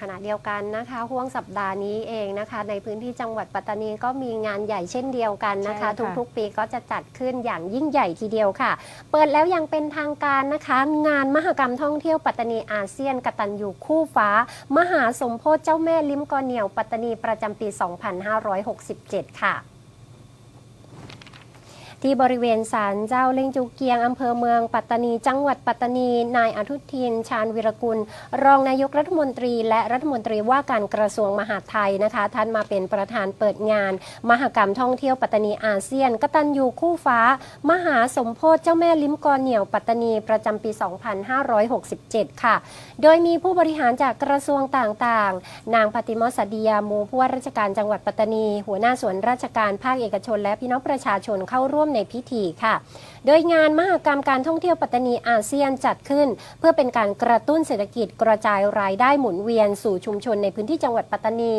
ขณะเดียวกันนะคะห่วงสัปดาห์นี้เองนะคะ ในพื้นที่จังหวัดปัตตานีก็มีงานใหญ่เช่นเดียวกันนะคะ ใช่ค่ะทุกๆ ปีก็จะจัดขึ้นอย่างยิ่งใหญ่ทีเดียวค่ะ เปิดแล้วยังเป็นทางการนะคะ งานมหกรรมท่องเที่ยวปัตตานีอาเซียนกตัญญูคู่ฟ้า มหาสมโพธิเจ้าแม่ลิ้มกอเหนียวปัตตานีประจำปี 2567 ค่ะ ที่บริเวณศาลเจ้าเล่งจูเกียงอำเภอเมืองปัตตานี จังหวัดปัตตานี นายอนุทิน ชาญวิรกุล รองนายกรัฐมนตรี และรัฐมนตรีว่าการกระทรวงมหาดไทยนะคะ ท่านมาเป็นประธานเปิดงาน มหกรรมท่องเที่ยวปัตตานีอาเซียนกตัญญูคู่ฟ้า มหาสมโพธิเจ้าแม่ลิ้มกอเหนียวปัตตานีประจำปี 2567 ค่ะ โดยมีผู้บริหารจากกระทรวงต่างๆ นางปฏิมสดียามูผู้ว่าราชการจังหวัดปัตตานี หัวหน้าส่วนราชการภาคเอกชน และพี่น้องประชาชนเข้าร่วมในพิธีค่ะ โดยงานมหกรรมการท่องเที่ยวปัตตานีอาเซียนจัดขึ้น เพื่อเป็นการกระตุ้นเศรษฐกิจกระจายรายได้หมุนเวียนสู่ชุมชนในพื้นที่จังหวัดปัตตานี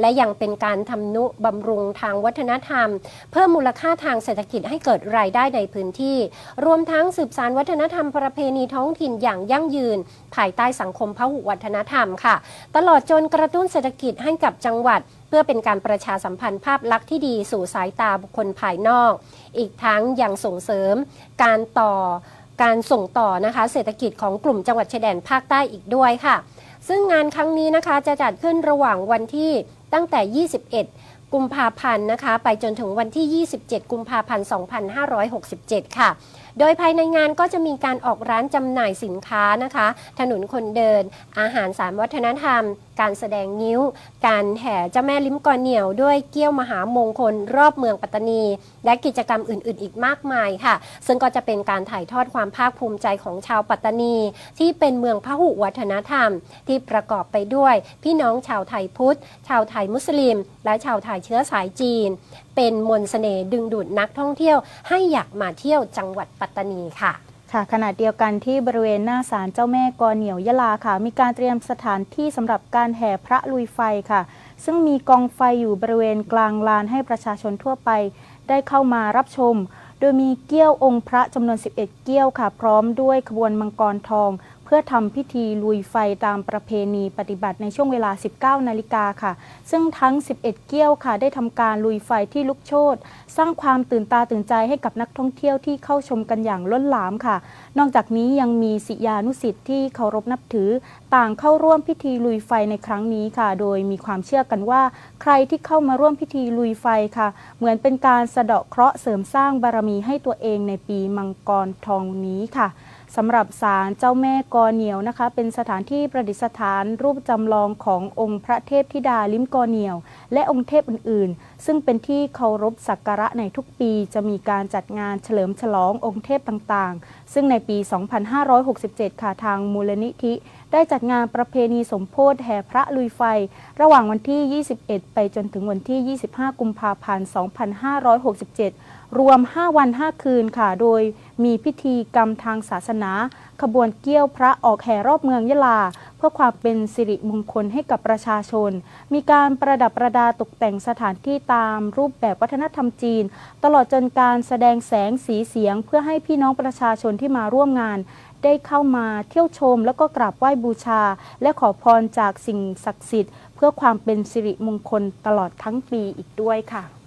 และยังเป็นการทำนุบำรุงทางวัฒนธรรม เพิ่มมูลค่าทางเศรษฐกิจให้เกิดรายได้ในพื้นที่ รวมทั้งสืบสานวัฒนธรรมประเพณีท้องถิ่นอย่างยั่งยืน ภายใต้สังคมพหุวัฒนธรรมค่ะ ตลอดจนกระตุ้นเศรษฐกิจให้กับจังหวัด พื่อเป็นการประชาสัมพันธ์ภาพลักษณ์ที่ดีสู่สายตาบุคคลภายนอก อีกทั้งยังส่งเสริมการต่อการส่งต่อนะคะเศรษฐกิจของกลุ่มจังหวัดชายแดนภาคใต้อีกด้วยค่ะ ซึ่งงานครั้งนี้นะคะจะจัดขึ้นระหว่างวันที่ตั้งแต่ 21 กุมภาพันธ์นะคะ ไปจนถึงวันที่ 27 กุมภาพันธ์ 2567 ค่ะ โดยภายในงานก็จะมีการออกร้านจำหน่ายสินค้านะคะ ถนนคนเดิน อาหารสามวัฒนธรรม การแสดงนิ้ว การแห่เจ้าแม่ลิ้มกอนเหนียว ด้วยเกี้ยวมหามงคลรอบเมืองปัตตานี และกิจกรรมอื่น ๆ อีกมากมายค่ะ ซึ่งก็จะเป็นการถ่ายทอดความภาคภูมิใจของชาวปัตตานี ที่เป็นเมืองพหุวัฒนธรรม ที่ประกอบไปด้วยพี่น้องชาวไทยพุทธ ชาวไทยมุสลิม และชาวไทยเชื้อสายจีน เป็นมนต์เสน่ห์ดึงดูดนักท่องเที่ยว ให้อยากมาเที่ยวจังหวัดปัตตานีค่ะค่ะขณะเดียวกันที่บริเวณหน้าศาลเจ้าแม่กอเหนียวยะลาค่ะ มีการเตรียมสถานที่สำหรับการแห่พระลุยไฟค่ะ ซึ่งมีกองไฟอยู่บริเวณกลางลานให้ประชาชนทั่วไป ได้เข้ามารับชม โดยมีเกี้ยวองค์พระจำนวน 11 เกี้ยวค่ะ พร้อมด้วยขบวนมังกรทอง เพื่อทำพิธีลุยไฟตามประเพณีปฏิบัติในช่วงเวลา 19 นาฬิกาค่ะ ซึ่งทั้ง 11 เกี้ยวค่ะ ได้ทำการลุยไฟที่ลุกโชนสร้างความตื่นตาตื่นใจให้กับนักท่องเที่ยวที่เข้าชมกันอย่างล้นหลามค่ะ นอกจากนี้ยังมีศิยานุสิษย์ที่เคารพนับถือ ต่างเข้าร่วมพิธีลุยไฟในครั้งนี้ค่ะ โดยมีความเชื่อกันว่า ใครที่เข้ามาร่วมพิธีลุยไฟค่ะ เหมือนเป็นการสะเดาะเคราะห์เสริมสร้างบารมีให้ตัวเองในปีมังกรทองนี้ค่ะ สำหรับศาลเจ้าแม่กอเหนียวนะคะ เป็นสถานที่ประดิษฐานรูปจำลองขององค์พระเทพธิดาลิ้มกอเหนียว และองค์เทพอื่นๆ ซึ่งเป็นที่เคารพสักการะในทุกปีจะมีการจัดงานเฉลิมฉลององค์เทพต่างๆ ซึ่งในปี 2567 ค่ะทางมูลนิธิ ได้จัดงานประเพณีสมโพธิแห่พระลุยไฟ ระหว่างวันที่ 21 ไปจนถึงวันที่ 25 กุมภาพันธ์ 2567 รวม 5 วัน 5 คืนค่ะโดย มีพิธีกรรมทางศาสนา ขบวนเกี้ยวพระออกแห่รอบเมืองยะลา เพื่อความเป็นสิริมงคลให้กับประชาชน มีการประดับประดาตกแต่งสถานที่ตามรูปแบบวัฒนธรรมจีน ตลอดจนการแสดงแสงสีเสียง เพื่อให้พี่น้องประชาชนที่มาร่วมงานได้เข้ามาเที่ยวชมแล้วก็กราบไหว้บูชา และขอพรจากสิ่งศักดิ์สิทธิ์ เพื่อความเป็นสิริมงคลตลอดทั้งปีอีกด้วยค่ะ